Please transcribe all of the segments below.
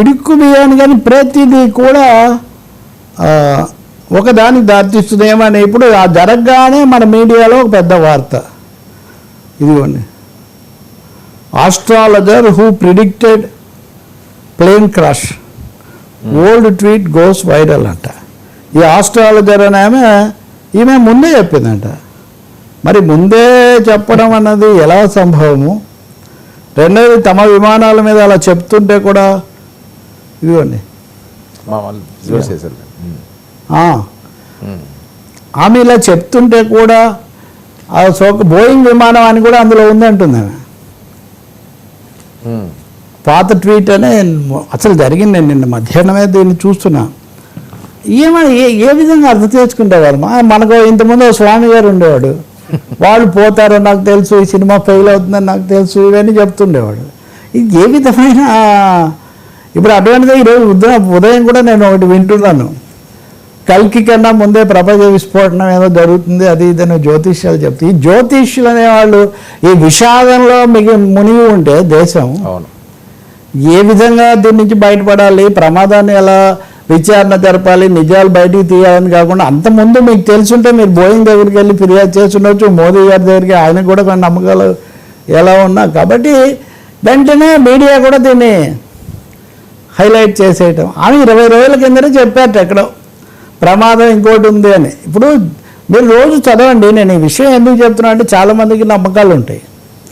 పిడుక్కు బియ్యాన్ని కానీ ప్రతిదీ కూడా ఒకదానికి దారితీస్తుందేమని ఇప్పుడు ఆ జరగగానే మన మీడియాలో ఒక పెద్ద వార్త. ఇదిగోండి. Astrologer who predicted plane crash old tweet goes viral అంట. ఈ ఆస్ట్రాలజర్ అని ఆమె ఈమె ముందే చెప్పిందంట. మరి ముందే చెప్పడం అన్నది ఎలా సంభవము? రెండవది తమ విమానాల మీద అలా చెప్తుంటే కూడా ఇదిగోండి. ఆమె ఇలా చెప్తుంటే కూడా ఆ సోక బోయింగ్ విమానం అని కూడా అందులో ఉందంటుంది ఆమె. పాత ట్వీట్ అనే అసలు జరిగింది నేను నిన్న మధ్యాహ్నమే దీన్ని చూస్తున్నా. ఏమని ఏ ఏ విధంగా అర్థం చేసుకుంటేవారు మా మనకు ఇంతకుముందు స్వామి గారు ఉండేవాడు. వాళ్ళు పోతారని నాకు తెలుసు ఈ సినిమా ఫెయిల్ అవుతుందని నాకు తెలుసు ఇవన్నీ చెప్తుండేవాడు. ఇది ఏ విధమైన ఇప్పుడు అటువంటిదే ఈరోజు ఉదయం ఉదయం కూడా నేను ఒకటి వింటున్నాను. కల్కి కన్నా ముందే ప్రపంచ విస్ఫోటనం ఏదో జరుగుతుంది అది ఇదని జ్యోతిష్యాలు చెప్తే ఈ జ్యోతిష్యులు అనేవాళ్ళు ఈ విషాదంలో మిగి మునిగి ఉంటే దేశం అవును. ఏ విధంగా దీని నుంచి బయటపడాలి ప్రమాదాన్ని ఎలా విచారణ జరపాలి నిజాలు బయటికి తీయాలని కాకుండా అంత ముందు మీకు తెలుసుంటే మీరు బోయింగ్ దగ్గరికి వెళ్ళి ఫిర్యాదు చేసి ఉండొచ్చు మోదీ గారి దగ్గరికి ఆయనకు కూడా కొన్ని నమ్మకాలు ఎలా ఉన్నా. కాబట్టి వెంటనే మీడియా కూడా దీన్ని హైలైట్ చేసేయటం. ఆమె ఇరవై రోజుల కిందనే చెప్పారట ఎక్కడో. ప్రమాదం ఇంకోటి ఉంది అని. ఇప్పుడు మీరు రోజు చదవండి నేను ఈ విషయం ఎందుకు చెప్తున్నా అంటే చాలామందికి నమ్మకాలు ఉంటాయి.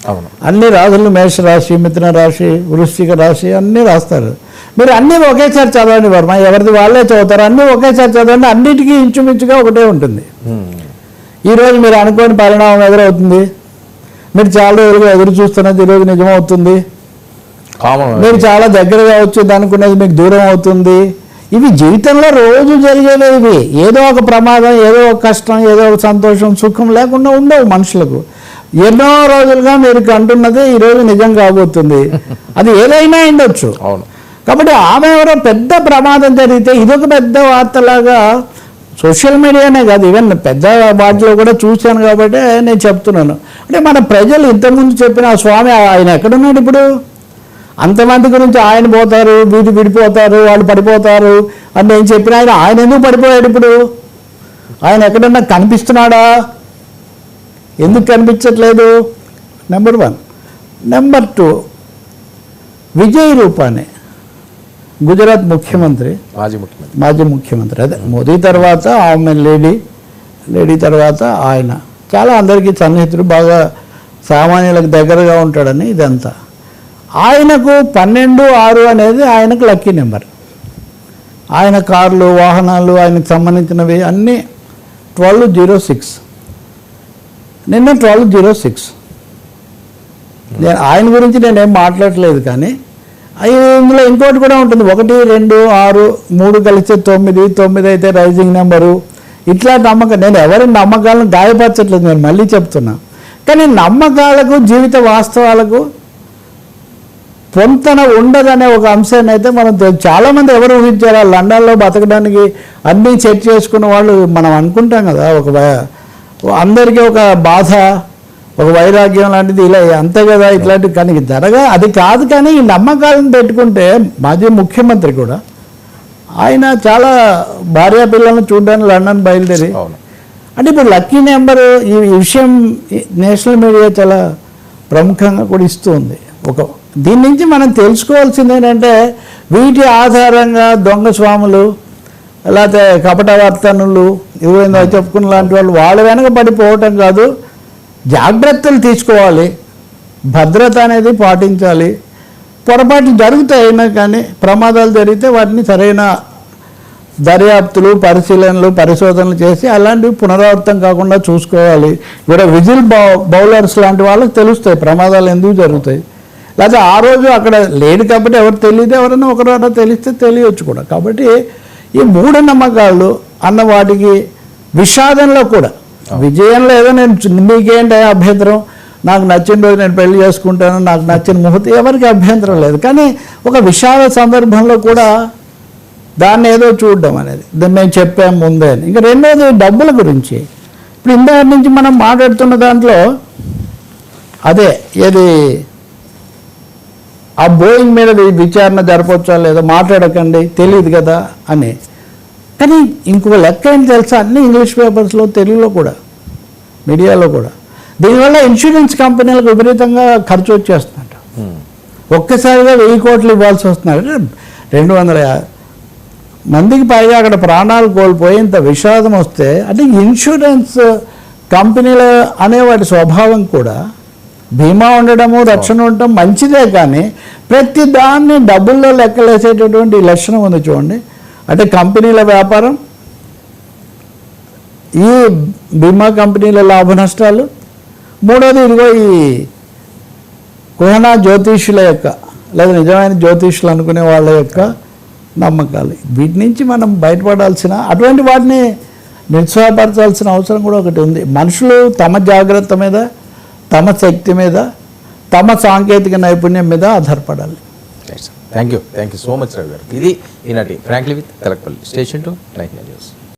అవును. అన్ని రాశులు మేష రాశి మిథున రాశి వృశ్చిక రాశి అన్నీ రాస్తారు. మీరు అన్నీ ఒకేసారి చదవండి వర్మ. ఎవరిది వాళ్ళే చదువుతారు. అన్నీ ఒకేసారి చదవండి అన్నిటికీ ఇంచుమించుగా ఒకటే ఉంటుంది. ఈరోజు మీరు అనుకోని పరిణామం ఎదురవుతుంది. మీరు చాలా రోజులుగా ఎదురు చూస్తున్నది ఈరోజు నిజమవుతుంది. మీరు చాలా దగ్గరగా వచ్చేది అనుకునేది మీకు దూరం అవుతుంది. ఇవి జీవితంలో రోజు జరిగేవి ఇవి. ఏదో ఒక ప్రమాదం ఏదో ఒక కష్టం ఏదో ఒక సంతోషం సుఖం లేకుండా ఉండవు మనుషులకు. ఎన్నో రోజులుగా మీరు అంటున్నది ఈరోజు నిజం కాబోతుంది. అది ఏదైనా ఉండొచ్చు. అవును. కాబట్టి ఆమె ఎవరో పెద్ద ప్రమాదం జరిగితే ఇదొక పెద్ద వార్తలాగా సోషల్ మీడియానే కాదు. ఈవెన్ పెద్ద వాటిలో కూడా చూశాను కాబట్టి నేను చెప్తున్నాను. అంటే మన ప్రజలు ఇంతకుముందు చెప్పిన స్వామి ఆయన ఎక్కడున్నాడు ఇప్పుడు? అంతమంది గురించి ఆయన పోతారు వీధి విడిపోతారు వాళ్ళు పడిపోతారు అని నేను చెప్పిన ఆయన ఆయన ఎందుకు పడిపోయాడు ఇప్పుడు? ఆయన ఎక్కడన్నా కనిపిస్తున్నాడా? ఎందుకు కనిపించట్లేదు? Number one number two Vijay Rupani Gujarat ముఖ్యమంత్రి మాజీ ముఖ్యమంత్రి. మాజీ ముఖ్యమంత్రి. అదే మోదీ తర్వాత ఆమె లేడీ లేడీ తర్వాత ఆయన. చాలా అందరికీ సన్నిహితుడు బాగా సామాన్యులకు దగ్గరగా ఉంటాడని ఇదంతా. ఆయనకు పన్నెండు ఆరు అనేది ఆయనకు లక్కీ నెంబర్. ఆయన కార్లు వాహనాలు ఆయనకు సంబంధించినవి అన్నీ ట్వెల్వ్ జీరో సిక్స్. నిన్న ట్వెల్వ్ జీరో సిక్స్. నేను ఆయన గురించి నేనేం మాట్లాడట్లేదు కానీ అవి ఇందులో ఇంకోటి కూడా ఉంటుంది. ఒకటి రెండు ఆరు మూడు కలిస్తే తొమ్మిది తొమ్మిది అయితే రైజింగ్ నెంబరు. ఇట్లా నమ్మకం నేను ఎవరి నమ్మకాలను గాయపరచట్లేదు నేను మళ్ళీ చెప్తున్నా. కానీ నమ్మకాలకు జీవిత వాస్తవాలకు పొంతన ఉండదనే ఒక అంశాన్ని అయితే మనం చాలామంది ఎవరు ఊహించారు లండన్లో బతకడానికి అన్నీ సెట్ చేసుకున్న వాళ్ళు మనం అనుకుంటాం కదా ఒక అందరికీ ఒక బాధ ఒక వైరాగ్యం లాంటిది ఇలా అంతే కదా ఇట్లాంటి కానీ జరగా అది కాదు కానీ ఈ నమ్మకాలను పెట్టుకుంటే మాజీ ముఖ్యమంత్రి కూడా ఆయన చాలా భార్యా పిల్లలను చూడడానికి లండన్ బయలుదేరి అంటే ఇప్పుడు లక్కీ నెంబర్ ఈ విషయం నేషనల్ మీడియా చాలా ప్రముఖంగా కూడా ఇస్తుంది ఒక దీని నుంచి మనం తెలుసుకోవాల్సింది ఏంటంటే వీటి ఆధారంగా దొంగ స్వాములు లేకపోతే కపట వర్తనులు ఏమైందో చెప్పుకున్న లాంటి వాళ్ళు వాళ్ళ వెనక పడిపోవటం కాదు. జాగ్రత్తలు తీసుకోవాలి. భద్రత అనేది పాటించాలి. పొరపాట్లు జరుగుతాయి అయినా కానీ ప్రమాదాలు జరిగితే వాటిని సరైన దర్యాప్తులు పరిశీలనలు పరిశోధనలు చేసి అలాంటివి పునరావృతం కాకుండా చూసుకోవాలి. ఇక్కడ విజిల్ బౌ బౌలర్స్ లాంటి వాళ్ళకి తెలుస్తాయి. ప్రమాదాలు ఎందుకు జరుగుతాయి? లేకపోతే ఆ రోజు అక్కడ లేడు కాబట్టి ఎవరు తెలియదు ఎవరైనా ఒకరు తెలిస్తే తెలియవచ్చు కూడా. కాబట్టి ఈ మూఢనమ్మకాలు అన్న వాటికి విషాదంలో కూడా విజయంలో ఏదో నేను మీకేంటి అభ్యంతరం? నాకు నచ్చిన రోజు నేను పెళ్ళి చేసుకుంటాను నాకు నచ్చిన ముహూర్తం ఎవరికి అభ్యంతరం లేదు. కానీ ఒక విషాద సందర్భంలో కూడా దాన్ని ఏదో చూడడం అనేది దాన్ని మేము చెప్పాం ముందే అని. ఇంకా రెండోది డబ్బుల గురించి. ఇప్పుడు ఇందాక నుంచి మనం మాట్లాడుతున్న దాంట్లో అదే ఏది ఆ బోయింగ్ మీద విచారణ జరపవచ్చా లేదా మాట్లాడకండి తెలియదు కదా అని. కానీ ఇంకొక లెక్క ఏంటి తెలుసా? అన్ని ఇంగ్లీష్ పేపర్స్లో తెలుగులో కూడా మీడియాలో కూడా. దీనివల్ల ఇన్సూరెన్స్ కంపెనీలకు విపరీతంగా ఖర్చు వచ్చేస్తుందంట. ఉమ్. ఒక్కసారిగా వెయ్యి కోట్లు ఇవ్వాల్సి వస్తున్నారు. అంటే రెండు వందల మందికి పైగా అక్కడ ప్రాణాలు కోల్పోయేంత విషాదం వస్తే అంటే ఇన్సూరెన్స్ కంపెనీలు అనే వాటి స్వభావం కూడా బీమా ఉండడము రక్షణ ఉండటం మంచిదే కానీ ప్రతి దాన్ని డబ్బుల్లో లెక్కలేసేటటువంటి లక్షణం ఉంది చూడండి. అంటే కంపెనీల వ్యాపారం ఈ బీమా కంపెనీల లాభ నష్టాలు మూడోది ఇదిగో ఈ కుహనా జ్యోతిష్యుల యొక్క లేదా నిజమైన జ్యోతిష్యులు అనుకునే వాళ్ళ యొక్క నమ్మకాలు. వీటి నుంచి మనం బయటపడాల్సిన అటువంటి వాటిని నిరుత్సాహపరచాల్సిన అవసరం కూడా ఒకటి ఉంది. మనుషులు తమ జాగ్రత్త మీద తమ శక్తి మీద తమ సాంకేతిక నైపుణ్యం మీద ఆధారపడాలి. Thank you thank you so much Ravi garu. ఇది ఈనాటి ఫ్రాంక్లీ విత్ కలెక్పల్లి స్టేషన్ టు నైన్ న్యూస్